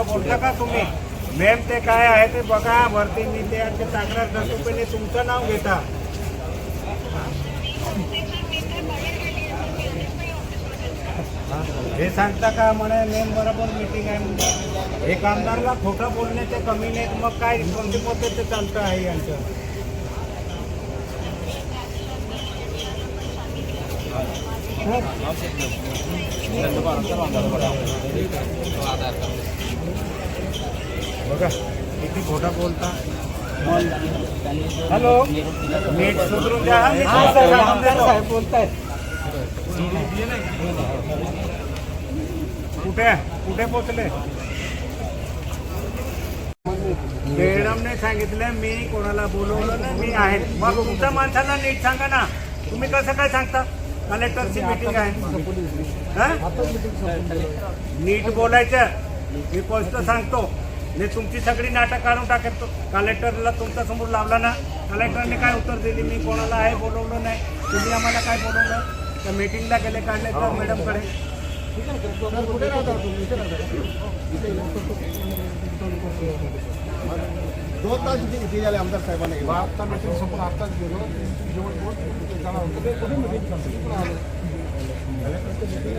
खोटं बोलता का तुम्ही? मेम ते काय आहे ते बघा वरती मी ते आमचे तक्रार करतो पहिले तुमचं नाव घेता. हे सांगता का म्हणे मेम बरोबर मीटिंग आहे म्हणजे एक आमदारला खोटं बोलण्याचे कमी नाहीत मग काय कोणती पद्धत चालतं आहे यांचं? बघा किती खोटा बोलता. हॅलो? नीट सुधरून द्या सांगून देतो. कुठे कुठे पोचले? मॅडमने सांगितलं मी कोणाला बोलवलं नाही मी आहे. मग तुमच्या माणसाला नीट सांगा ना. तुम्ही कसं काय सांगता? कलेक्टरची मीटिंग आहे. हा? नीट बोलायचं. मी स्पष्ट सांगतो. मी तुमची सगळी नाटक काढून टाकतो. कलेक्टरला तुमच्यासमोर लावला ना कलेक्टरने काय उत्तर दिली? मी कोणाला आहे बोलवलं नाही. तुम्ही आम्हाला काय बोलवलं? त्या मीटिंगला गेले काढले तर मॅडमकडे दोन तास इथे इथे झाले आमदार साहेबांना गेले. आत्ता मीटिंग संपून आत्ताच गेलो जेवण करून जाणार होतं ते कुठे मीटिंग संपली पण आलो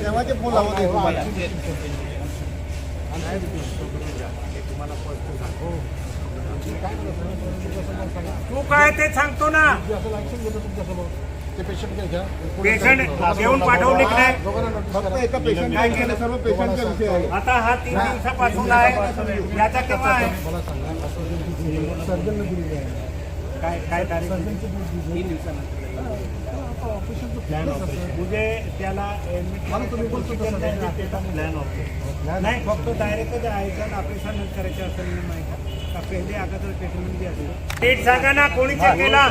तेव्हाचे फोन लावत आहे तुम्हाला तू काय ते सांगतो ना असं ऍक्शन घेतो तुमच्यासमोर ते पेशंट घ्या पेशंट घेऊन पाठवले की नाही फक्त. एका पेशंटला केलं सर्व पेशंटचा विषय आहे. आता हा तीन दिवसापासून आहे. याचा केव्हा आहे? मला सांगा. असं सर्जनने दिलेली आहे. काय काय तारीख? प्लॅन म्हणजे त्याला प्लॅन नाही फक्त डायरेक्टच जायचं ऑपरेशन करायचं असं नाही माहिती का पहिले अगोदर ट्रीटमेंट बी असेल सांगा ना कोणी चेक केला?